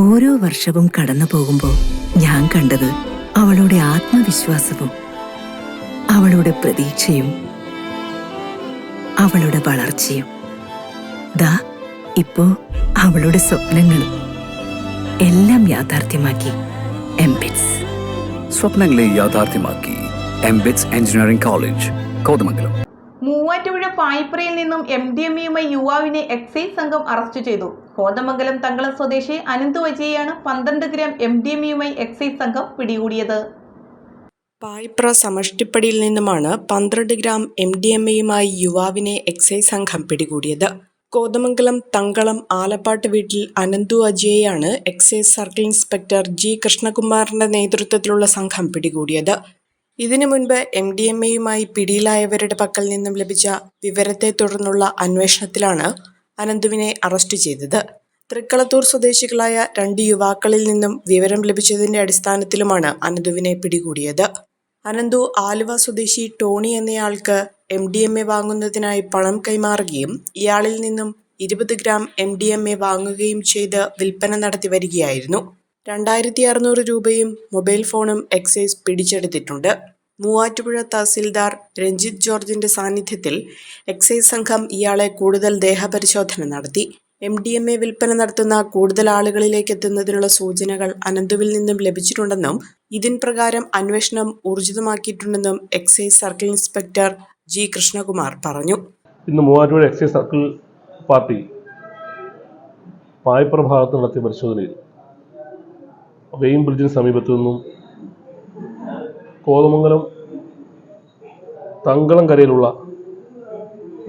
ഓരോ വർഷവും കടന്നു പോകുമ്പോൾ ഞാൻ കണ്ടത് അവളുടെ ആത്മവിശ്വാസവും അവളുടെ പ്രതീക്ഷയും അവളുടെ വളർച്ചയും. ദാ ഇപ്പോ അവളുടെ സ്വപ്നങ്ങളും എല്ലാം യാഥാർത്ഥ്യമാക്കി എംബിറ്റ്സ്. സ്വപ്നങ്ങളെ യാഥാർത്ഥ്യമാക്കി MBITS engineering college Kothamangalam. Muvattupuzha പായ്പ്രയിൽ നിന്നും എം ഡി എം യുമായി യുവാവിനെ എക്സൈസ് സംഘം അറസ്റ്റ് ചെയ്തു. കോതമംഗലം തങ്കളം സ്വദേശി അനന്തു വജിയെയാണ് പന്ത്രണ്ട് ഗ്രാം എം ഡി എം യുമായി എക്സൈസ് സംഘം പിടികൂടിയത്. പായിപ്ര സമഷ്ടിപ്പടിയിൽ നിന്നുമാണ് പന്ത്രണ്ട് ഗ്രാം എം ഡി എം എയുമായി യുവാവിനെ എക്സൈസ് സംഘം പിടികൂടിയത്. കോതമംഗലം തങ്കളം ആലപ്പാട്ട് വീട്ടിൽ അനന്തു അജയെയാണ് എക്സൈസ് സർക്കിൾ ഇൻസ്പെക്ടർ ജി കൃഷ്ണകുമാറിന്റെ നേതൃത്വത്തിലുള്ള സംഘം പിടികൂടിയത്. ഇതിനു മുൻപ് എം ഡി എം എയുമായി പിടിയിലായവരുടെ പക്കൽ നിന്നും ലഭിച്ച വിവരത്തെ തുടർന്നുള്ള അന്വേഷണത്തിലാണ് അനന്തുവിനെ അറസ്റ്റ് ചെയ്തത്. തൃക്കളത്തൂർ സ്വദേശികളായ രണ്ട് യുവാക്കളിൽ നിന്നും വിവരം ലഭിച്ചതിന്റെ അടിസ്ഥാനത്തിലുമാണ് അനന്തുവിനെ പിടികൂടിയത്. അനന്തു ആലുവ സ്വദേശി ടോണി എന്നയാൾക്ക് എം ഡി എം എ വാങ്ങുന്നതിനായി പണം കൈമാറുകയും ഇയാളിൽ നിന്നും ഇരുപത് gram M D M A വാങ്ങുകയും ചെയ്ത് വിൽപ്പന നടത്തി വരികയായിരുന്നു. രണ്ടായിരത്തി അറുന്നൂറ് രൂപയും മൊബൈൽ ഫോണും എക്സൈസ് പിടിച്ചെടുത്തിട്ടുണ്ട്. മൂവാറ്റുപുഴ തഹസിൽദാർ രഞ്ജിത്ത് ജോർജിന്റെ സാന്നിധ്യത്തിൽ എക്സൈസ് സംഘം ഇയാളെ കൂടുതൽ ദേഹപരിശോധന നടത്തി. എം ഡി എം എ വിൽപ്പന നടത്തുന്ന കൂടുതൽ ആളുകളിലേക്ക് എത്തുന്നതിനുള്ള സൂചനകൾ അനന്തുവിൽ നിന്നും ലഭിച്ചിട്ടുണ്ടെന്നും ഇതിൻ പ്രകാരം അന്വേഷണം ഊർജിതമാക്കിയിട്ടുണ്ടെന്നും excise circle inspector G Krishnakumar പറഞ്ഞു. ഇന്ന് Muvattupuzha excise circle party Payappura ഭാഗത്ത് നടത്തിയ പരിശോധനയിൽ വെയിൻ ബ്രിഡ്ജിന് സമീപത്തു നിന്നും കോതമംഗലം തങ്കളം കരയിലുള്ള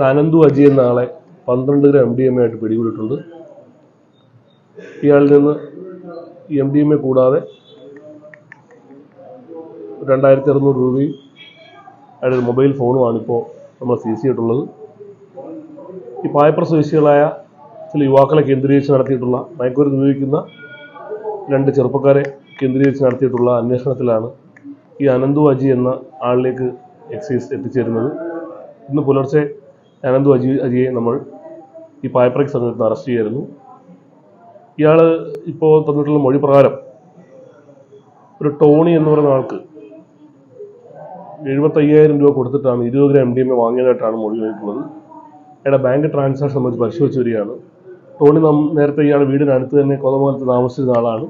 അനന്തു അജി എന്ന ആളെ പന്ത്രണ്ട് gram M D M A ആയിട്ട് പിടികൂടിയിട്ടുണ്ട്. ഇയാളിൽ നിന്ന് എം ഡി എം എ കൂടാതെ രണ്ടായിരത്തി അറുന്നൂറ് രൂപയും അയാളുടെ മൊബൈൽ ഫോണുമാണിപ്പോൾ നമ്മൾ സീസ് ചെയ്തിട്ടുള്ളത്. ഈ പായപ്ര സ്വദേശികളായ ചില യുവാക്കളെ കേന്ദ്രീകരിച്ച് നടത്തിയിട്ടുള്ള മയക്കുമരുന്ന് ഉപയോഗിക്കുന്ന രണ്ട് ചെറുപ്പക്കാരെ കേന്ദ്രീകരിച്ച് നടത്തിയിട്ടുള്ള അന്വേഷണത്തിലാണ് ഈ അനന്തു അജി എന്ന ആളിലേക്ക് എക്സൈസ് എത്തിച്ചേരുന്നത്. ഇന്ന് പുലർച്ചെ അനന്തു അജി അജിയെ നമ്മൾ ഈ പായപ്പറയ്ക്ക് സമയത്ത് നിന്ന് അറസ്റ്റ് ചെയ്യായിരുന്നു. ഇയാൾ ഇപ്പോൾ തന്നിട്ടുള്ള മൊഴി പ്രകാരം ഒരു ടോണി എന്ന് പറയുന്ന ആൾക്ക് എഴുപത്തയ്യായിരം രൂപ കൊടുത്തിട്ടാണ് ഇരുപത് gram M D M A വാങ്ങിയതായിട്ടാണ് മൊഴി നൽകിയിട്ടുള്ളത് അയാളുടെ ബാങ്ക് ട്രാൻസാക്ഷൻ സംബന്ധിച്ച് പരിശോധിച്ച് വരികയാണ്. ടോണി നം നേരത്തെ ഇയാൾ വീടിനടുത്ത് തന്നെ കൊതമംഗലത്ത് താമസിച്ചിരുന്ന ആളാണ്.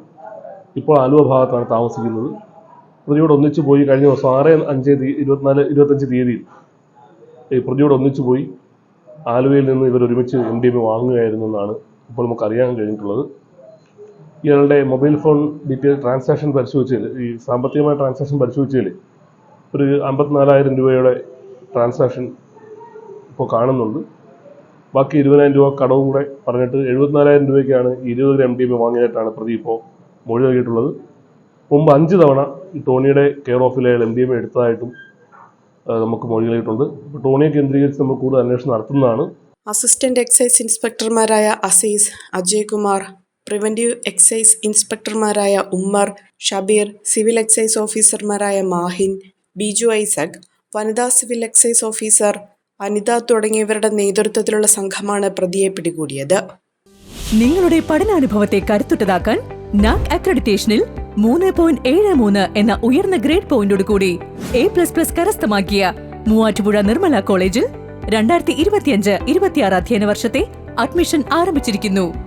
ഇപ്പോൾ ആലുവ ഭാഗത്താണ് താമസിക്കുന്നത്. പ്രതിയോട് ഒന്നിച്ചു പോയി കഴിഞ്ഞ ദിവസം ആറ് അഞ്ച് ഇരുപത്തിനാല് ഇരുപത്തഞ്ച് തീയതിയിൽ ഈ പ്രതിയോട് ഒന്നിച്ചു പോയി ആലുവയിൽ നിന്ന് ഇവർ ഒരുമിച്ച് എം ഡി എം വാങ്ങുകയായിരുന്നു എന്നാണ് ഇപ്പോൾ നമുക്ക് അറിയാൻ കഴിഞ്ഞിട്ടുള്ളത്. ഇയാളുടെ മൊബൈൽ ഫോൺ ഡീറ്റെയിൽ ട്രാൻസാക്ഷൻ പരിശോധിച്ചതിൽ ഈ സാമ്പത്തികമായ ട്രാൻസാക്ഷൻ പരിശോധിച്ചതിൽ ഒരു അമ്പത്തിനാലായിരം രൂപയുടെ ട്രാൻസാക്ഷൻ ഇപ്പോൾ കാണുന്നുണ്ട്. ബാക്കി ഇരുപതിനായിരം രൂപ കടവും കൂടെ പറഞ്ഞിട്ട് എഴുപത്തിനാലായിരം രൂപയ്ക്കാണ് ഇരുപത് ഗ്രാം ഡി എം വാങ്ങിയതായിട്ടാണ് പ്രതി ഇപ്പോൾ മൊഴി നൽകിയിട്ടുള്ളത്. മുമ്പ് അഞ്ച് തവണ ഈ ടോണിയുടെ കെയർ ഓഫിലെ എം ഡി എം എടുത്തതായിട്ടും നമുക്ക് മൊഴി നൽകിയിട്ടുണ്ട് ടോണിയെ കേന്ദ്രീകരിച്ച് നമ്മൾ കൂടുതൽ അന്വേഷണം നടത്തുന്നതാണ്. അസിസ്റ്റന്റ് എക്സൈസ് ഇൻസ്പെക്ടർമാരായ അസീസ് അജയ് കുമാർ പ്രിവന്റീവ് എക്സൈസ് ഇൻസ്പെക്ടർമാരായ ഉമ്മർ ഷബീർ സിവിൽ എക്സൈസ് ഓഫീസർമാരായ മാഹിൻ ബിജു ഐസക് വനിതാ സിവിൽ എക്സൈസ് ഓഫീസർ അനിത തുടങ്ങിയവരുടെ നേതൃത്വത്തിലുള്ള സംഘമാണ് പ്രതിയെ പിടികൂടിയത്. നിങ്ങളുടെ പഠനാനുഭവത്തെ കരുത്തുറ്റതാക്കാൻ നാക് അക്രഡിറ്റേഷനിൽ മൂന്ന് പോയിന്റ് ഏഴ് മൂന്ന് എന്ന ഉയർന്ന ഗ്രേഡ് പോയിന്റോട് കൂടി എ പ്ലസ് പ്ലസ് കരസ്ഥമാക്കിയ മൂവാറ്റുപുഴ നിർമ്മല കോളേജിൽ രണ്ടായിരത്തി ഇരുപത്തിയഞ്ച് ഇരുപത്തിയാറ് അധ്യയന വർഷത്തെ അഡ്മിഷൻ ആരംഭിച്ചിരിക്കുന്നു.